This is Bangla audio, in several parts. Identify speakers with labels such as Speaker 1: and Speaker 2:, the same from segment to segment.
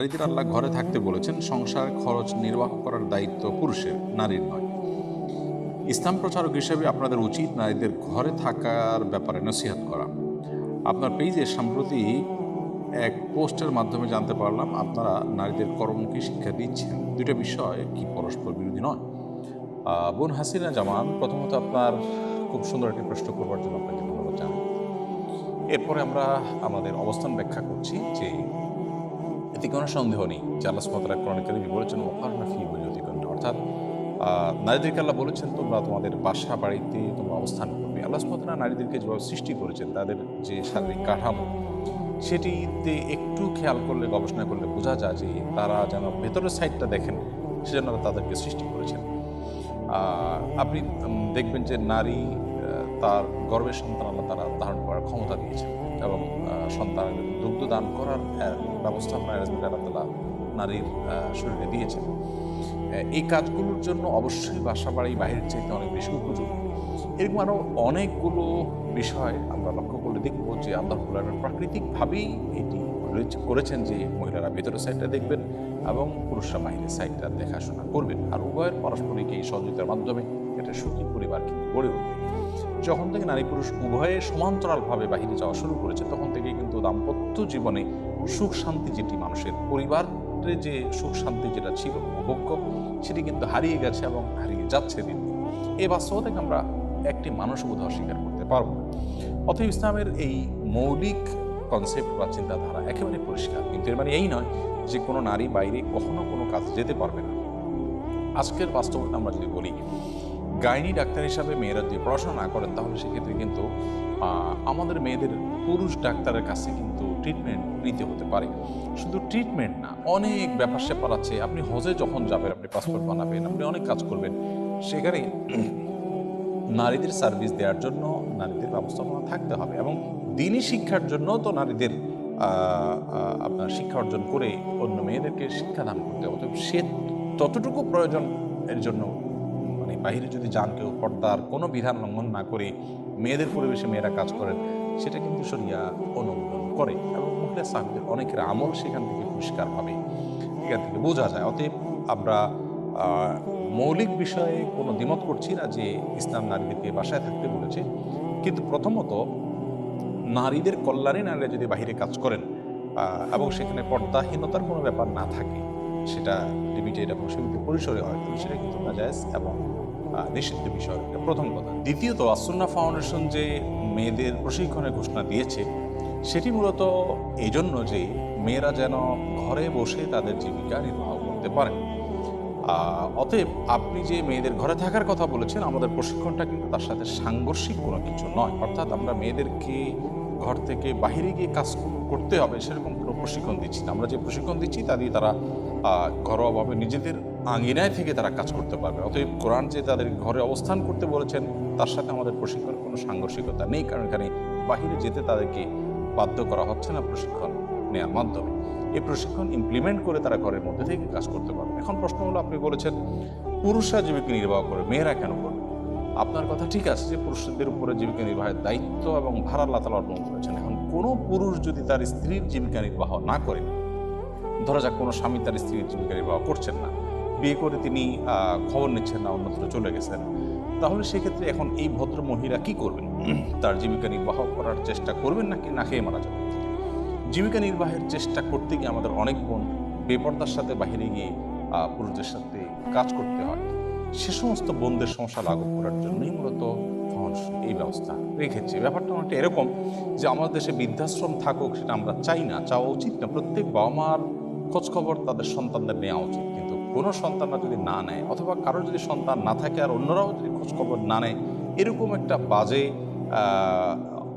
Speaker 1: নারীদের আল্লাহ ঘরে থাকতে বলেছেন, সংসার খরচ নির্বাহ করার দায়িত্ব পুরুষের, নারীর নয়। ইসলাম প্রচারক হিসেবে আপনাদের উচিত নারীদের ঘরে থাকার ব্যাপারে নসিহাত করা। আপনার পেজে সম্প্রতি এক পোস্টের মাধ্যমে জানতে পারলাম, আপনারা নারীদের কর্মমুখী শিক্ষা দিচ্ছেন? দুটো বিষয় কি পরস্পর বিরোধী নয়। বোন হাসিনা জামান, প্রথমত আপনার খুব সুন্দর একটি প্রশ্ন করবার জন্য আপনাকে ধন্যবাদ জানাই। এরপরে আমরা আমাদের অবস্থান ব্যাখ্যা করছি যে এতে কোনো সন্দেহ নেই। যে আল্লাহ সুমাতারা ক্রনিকালে বলেছেন ওকার নাফি বৈজ্ঞতিকণ্ঠ অর্থাৎ নারীদেরকে আল্লাহ বলেছেন, তোমরা তোমাদের বাসা বাড়িতে তোমরা অবস্থান করবে। আল্লাহ সুমাতারা নারীদেরকে যেভাবে সৃষ্টি করেছেন, তাদের যে শারীরিক কাঠামো, সেটিতে একটু খেয়াল করলে, গবেষণা করলে বোঝা যায় যে তারা যেন ভেতরের সাইডটা দেখেন, সেজন্য তাদেরকে সৃষ্টি করেছেন। আপনি দেখবেন যে নারী তার গর্বের সন্তান আল্লাহ তারা ধারণ করার ক্ষমতা দিয়েছেন। এবং আহ, সন্তানের দুগ্ধ দান করার ব্যবস্থাপনা অ্যারেঞ্জমেন্ট আল্লাহ নারীর শরীরে দিয়েছেন। এই কাজগুলোর জন্য অবশ্যই বাসা বাড়ি বাইরের চাইতে অনেক বেশি উপযোগী। এরকম আরও অনেকগুলো বিষয় আমরা লক্ষ্য করলে দেখব যে আল্লাহ প্রাকৃতিকভাবেই এটি করেছে- করেছেন যে মহিলারা ভেতরের সাইডটা দেখবেন এবং পুরুষরা বাইরের সাইডটা দেখাশোনা করবেন। আর উভয়ের পারস্পরিক এই সহযোগিতার মাধ্যমে একটা সুখী পরিবার কিন্তু গড়ে উঠবে। যখন থেকে নারী পুরুষ উভয়ে সমান্তরালভাবে বাহিরে যাওয়া শুরু করেছে, তখন থেকেই কিন্তু দাম্পত্য জীবনে সুখ, শান্তি যেটি মানুষের পরিবারে যে সুখ, শান্তি যেটা ছিল উপভোগ্য সেটি কিন্তু হারিয়ে গেছে এবং হারিয়ে যাচ্ছে দিন। এই বাস্তবতাকে আমরা একটি মানুষ বোধ অস্বীকার করতে পারব অতএব ইসলামের এই মৌলিক কনসেপ্ট বা চিন্তাধারা একেবারে পরিষ্কার, কিন্তু এর মানে এই নয় যে কোনো নারী বাইরে কখনো কোনো কাজ যেতে পারবে না আজকের বাস্তবতা আমরা যদি বলি গাইনি ডাক্তার হিসাবে মেয়েরা যদি পড়াশোনা না করেন, তাহলে সেক্ষেত্রে কিন্তু আমাদের মেয়েদের পুরুষ ডাক্তারের কাছে কিন্তু ট্রিটমেন্ট নিতে হতে পারে। শুধু ট্রিটমেন্ট না, অনেক ব্যাপার স্যাপার আছে। আপনি হজে যখন যাবেন, আপনি পাসপোর্ট বানাবেন, আপনি অনেক কাজ করবেন। সেখানে নারীদের সার্ভিস দেওয়ার জন্য নারীদের ব্যবস্থাপনা থাকতে হবে এবং দিনই শিক্ষার জন্য তো নারীদের আপনার শিক্ষা অর্জন করে অন্য মেয়েদেরকে শিক্ষাদান করতে হবে। সে ততটুকু প্রয়োজন এর জন্য মানে বাইরে যদি যান কেউ, পর্দার কোনো বিধান লঙ্ঘন না করে মেয়েদের পরিবেশে মেয়েরা কাজ করেন, সেটা কিন্তু সরিয়া অনুমোদন করে এবং মহিলা সাহাবিদের অনেকের আমল সেখান থেকে পরিষ্কারভাবে এখান থেকে বোঝা যায়। অতএব আমরা মৌলিক বিষয়ে কোনো দ্বিমত করছি না যে ইসলাম নারীদেরকে বাসায় থাকতে বলেছে। কিন্তু প্রথমত, নারীদের কল্যাণে নারীরা যদি বাহিরে কাজ করেন এবং সেখানে পর্দাহীনতার কোনো ব্যাপার না থাকে, সেটা লিমিটেড এবং সীমিত পরিসরে হয় সেটা কিন্তু নাজায়জ এবং নিষিদ্ধ বিষয়। এটা প্রথম কথা। দ্বিতীয়ত আসন্না ফাউন্ডেশন যে মেয়েদের প্রশিক্ষণের ঘোষণা দিয়েছে সেটি মূলত এই জন্য যে মেয়েরা যেন ঘরে বসে তাদের জীবিকা নির্বাহ করতে আহ, অতএব আপনি যে মেয়েদের ঘরে থাকার কথা বলেছেন আমাদের প্রশিক্ষণটা কিন্তু তার সাথে সাংঘর্ষিক কোনো কিছু নয়। অর্থাৎ আমরা মেয়েদেরকে ঘর থেকে বাইরে গিয়ে কাজ করতে হবে সেরকম কোনো প্রশিক্ষণ দিচ্ছি না। আমরা যে প্রশিক্ষণ দিচ্ছি তা দিয়ে তারা ঘরোয়াভাবে নিজেদের আঙ্গিনায় থেকে তারা কাজ করতে পারবে। অতএব কোরআন যে তাদের ঘরে অবস্থান করতে বলেছেন, তার সাথে আমাদের প্রশিক্ষণ কোনো সাংঘর্ষিকতা নেই, কারণ এখানে বাহিরে যেতে তাদেরকে বাধ্য করা হচ্ছে না প্রশিক্ষণ নেওয়ার মাধ্যমে। এই প্রশিক্ষণ ইমপ্লিমেন্ট করে তারা ঘরের মধ্যে থেকে কাজ করতে পারবে। এখন প্রশ্ন হলো, আপনি বলেছেন পুরুষরা জীবিকা নির্বাহ করে, মেয়েরা কেন করবে আপনার কথা ঠিক আছে যে পুরুষদের উপরে জীবিকা নির্বাহের দায়িত্ব এবং ভাড়া আল্লাহ তালা অর্পণ করেছেন। এখন কোনো পুরুষ যদি তার স্ত্রীর জীবিকা নির্বাহ না করে, ধরা যাক কোনো স্বামী তার স্ত্রীর জীবিকা নির্বাহ করছেন না বিয়ে করে তিনি খবর নিচ্ছেন না, অন্যত্র চলে গেছেন। তাহলে সেক্ষেত্রে এখন এই ভদ্র মহিলা কি করবেন? তার জীবিকা নির্বাহ করার চেষ্টা করবেন নাকি না খেয়ে মারা যাবেন? জীবিকা নির্বাহের চেষ্টা করতে গিয়ে আমাদের অনেক বোন বেপর্দার সাথে বাইরে গিয়ে পুরুষদের সাথে কাজ করতে হয়। সে সমস্ত বোনদের সমস্যা লাঘব করার জন্যই মূলত এই ব্যবস্থা রেখেছে। ব্যাপারটা অনেকটা এরকম যে আমাদের দেশে বৃদ্ধাশ্রম থাকুক, সেটা আমরা চাই না, চাওয়া উচিত না। প্রত্যেক বাবা মার খোঁজখবর তাদের সন্তানদের নেওয়া উচিত। কিন্তু কোনো সন্তানরা যদি না নেয়, অথবা কারোর যদি সন্তান না থাকে আর অন্যরাও যদি খোঁজখবর না নেয়, এরকম একটা বাজে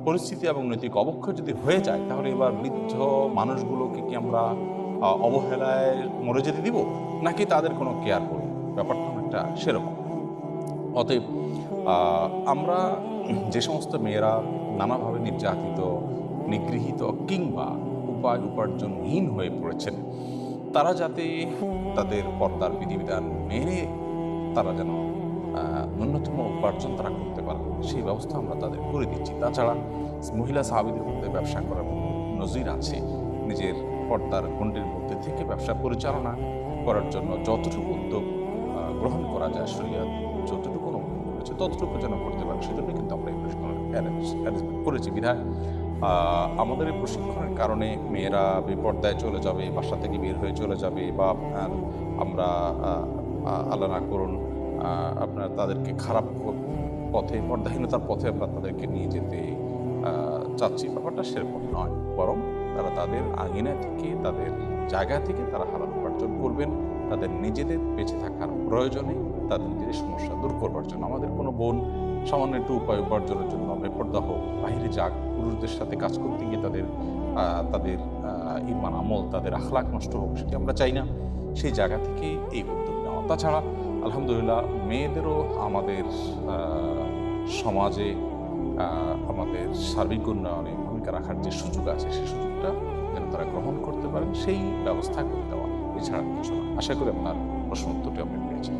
Speaker 1: পরিস্থিতি এবং নৈতিক অবক্ষয় যদি হয়ে যায়, তাহলে এবার বৃদ্ধ মানুষগুলোকে কি আমরা অবহেলায় মরে যেতে দিব? নাকি তাদের কোনো কেয়ার করব? ব্যাপারটা অনেকটা সেরকম। অতএব আমরা যে সমস্ত মেয়েরা নানাভাবে নির্যাতিত, নিগৃহীত কিংবা উপায় উপার্জনহীন হয়ে পড়েছেন তারা যাতে, তাদের পর্দার বিধিবিধান মেনে তারা যেন ন্যূনতম উপার্জন তারা করতে পারে, সেই ব্যবস্থা আমরা তাদের করে দিচ্ছি। তাছাড়া মহিলা সাহাবিদের মধ্যে ব্যবসা করার নজির আছে, নিজের পর্দার গণ্ডির মধ্যে থেকে ব্যবসা পরিচালনা করার জন্য যতটুকু উদ্যোগ গ্রহণ করা যায়, শরিয়াত যতটুকু অনুমোদন করেছে, ততটুকু যেন করতে পারে সেজন্য কিন্তু আমরা এই প্রশিক্ষণ অ্যারেঞ্জমেন্ট করেছি। বিধায় আমাদের এই প্রশিক্ষণের কারণে মেয়েরা বিপর্দায় চলে যাবে, বাসা থেকে বের হয়ে চলে যাবে বা আমরা আল্লাহ না করুন আপনার তাদেরকে খারাপ পথে পর্দাহীনতার পথে আমরা তাদেরকে নিয়ে যেতে চাচ্ছি। ব্যাপারটা সেরকম নয়। বরং তারা তাদের আঙিনা থেকে, তাদের জায়গা থেকে তারা হালাল উপার্জন করবেন। তাদের নিজেদের বেঁচে থাকার প্রয়োজনে তাদের নিজেদের সমস্যা দূর করবার জন্য। আমাদের কোনো বোন সামান্য একটু উপায় উপার্জনের জন্য বেপর্দা হোক বাহিরে যাক, পুরুষদের সাথে কাজ করতে গিয়ে তাদের তাদের ইমান, আমল, তাদের আখলাক নষ্ট হোক, সেটি আমরা চাই না। সেই জায়গা থেকে এই উদ্যোগ নেওয়া। তাছাড়া আলহামদুলিল্লাহ মেয়েদেরও আমাদের সমাজে আমাদের সার্বিক উন্নয়নে ভূমিকা রাখার যে সুযোগ আছে সেই সুযোগটা যেন তারা গ্রহণ করতে পারেন, সেই ব্যবস্থা করে দেওয়া। এছাড়া কিছু না। আশা করি আপনার প্রশ্ন উত্তরটি আপনি পেয়েছেন।